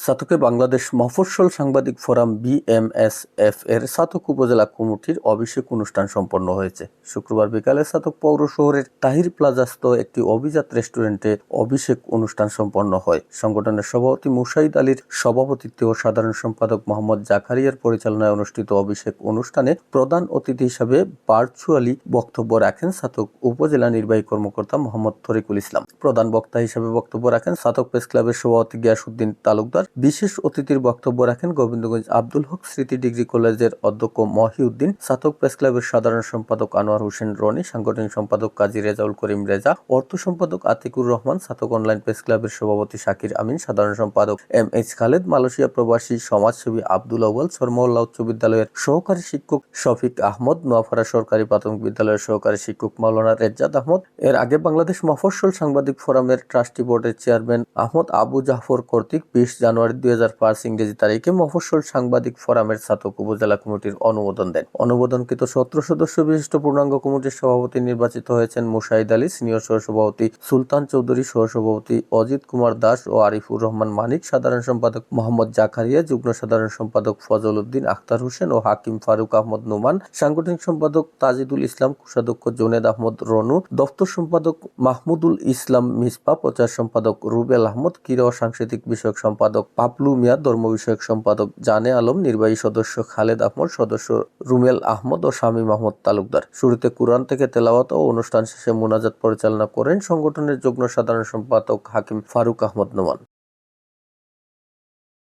সাতকে বাংলাদেশ মফস্বল সাংবাদিক ফোরাম বিএমএসএফ এর সাতক উপজেলা কমিটির অভিষেক অনুষ্ঠান সম্পন্ন হয়েছে। শুক্রবার বিকালে সাতক পৌর শহরের তাহির প্লাজাস্থ একটি অভিজাত রেস্টুরেন্টে অভিষেক অনুষ্ঠান সম্পন্ন হয়। সংগঠনের সভাপতি মুসাইদ আলীর সভাপতিত্বে ও সাধারণ সম্পাদক মোহাম্মদ জাকারিয়ার পরিচালনায় অনুষ্ঠিত অভিষেক অনুষ্ঠানে প্রধান অতিথি হিসাবে ভার্চুয়ালি বক্তব্য রাখেন সাতক উপজেলা নির্বাহী কর্মকর্তা মোহাম্মদ তরিকুল ইসলাম। প্রধান বক্তা হিসেবে বক্তব্য রাখেন সাতক প্রেস ক্লাবের সভাপতি গিয়াসুদ্দিন তালুকদার বিশেষ অতিথির বক্তব্য রাখেন গোবিন্দগঞ্জ আব্দুল হক স্মৃতি ডিগ্রি কলেজের অধ্যক্ষ মহিউদ্দিন, সাতক প্রেস ক্লাবের সাধারণ সম্পাদক আনোয়ার হোসেন রনি, সাংগঠনিক সম্পাদক কাজী রেজাউল করিম রেজা, অর্থ সম্পাদক আতিকুর রহমান, সাতক অনলাইন প্রেস ক্লাবের সভাপতি শাকির আমিন, সাধারণ সম্পাদক এম এইচ খালেদ, মালয়েশিয়া প্রবাসী সমাজসেবী আব্দুল আউয়াল সরমহল্লা উচ্চ বিদ্যালয়ের সহকারী শিক্ষক শফিক আহমদ, নোয়াপাড়া সরকারি প্রাথমিক বিদ্যালয়ের সহকারী শিক্ষক মাওলানা রেজ্জাদ আহমদ, এর আগে বাংলাদেশ মফস্বল সাংবাদিক ফোরামের ট্রাস্টি বোর্ডের চেয়ারম্যান আহমদ আবু জাফর কর্তৃক বিশ জানুয়ারি দুই হাজার পাঁচ ইংরেজি তারিখে মফস্বল সাংবাদিক ফোরামের ছাতক উপজেলা কমিটির অনুমোদন দেন। অনুমোদনকৃত সতেরো সদস্য বিশিষ্ট পূর্ণাঙ্গ কমিটির সভাপতি নির্বাচিত হয়েছেন মুশাহিদ আলী, সিনিয়র সহসভাপতি সুলতান চৌধুরী, সহসভাপতি অজিত কুমার দাস ও আরিফুর রহমান মানিক, সাধারণ সম্পাদক মোহাম্মদ জাকারিয়া, যুগ্ম সাধারণ সম্পাদক ফজল উদ্দিন, আখতার হোসেন ও হাকিম ফারুক আহমদ নোমান, সাংগঠনিক সম্পাদক তাজিদুল ইসলাম, কোষাধ্যক্ষ জোনেদ আহমদ রনু, দপ্তর সম্পাদক মাহমুদুল ইসলাম মিসপা, প্রচার সম্পাদক রুবেল আহমদ ক্রীড়া ও সাংস্কৃতিক বিষয়ক সম্পাদক পাপলু মিয়া ধর্ম বিষয়ক সম্পাদক জানে আলম, নির্বাহী সদস্য খালেদ আহমদ সদস্য রুমেল আহমদ ও শামীম আহমদ তালুকদার। শুরুতে কোরআন থেকে তেলাওয়াত ও অনুষ্ঠান শেষে মোনাজাত পরিচালনা করেন সংগঠনের যুগ্ম সাধারণ সম্পাদক হাকিম ফারুক আহমদ নোমান।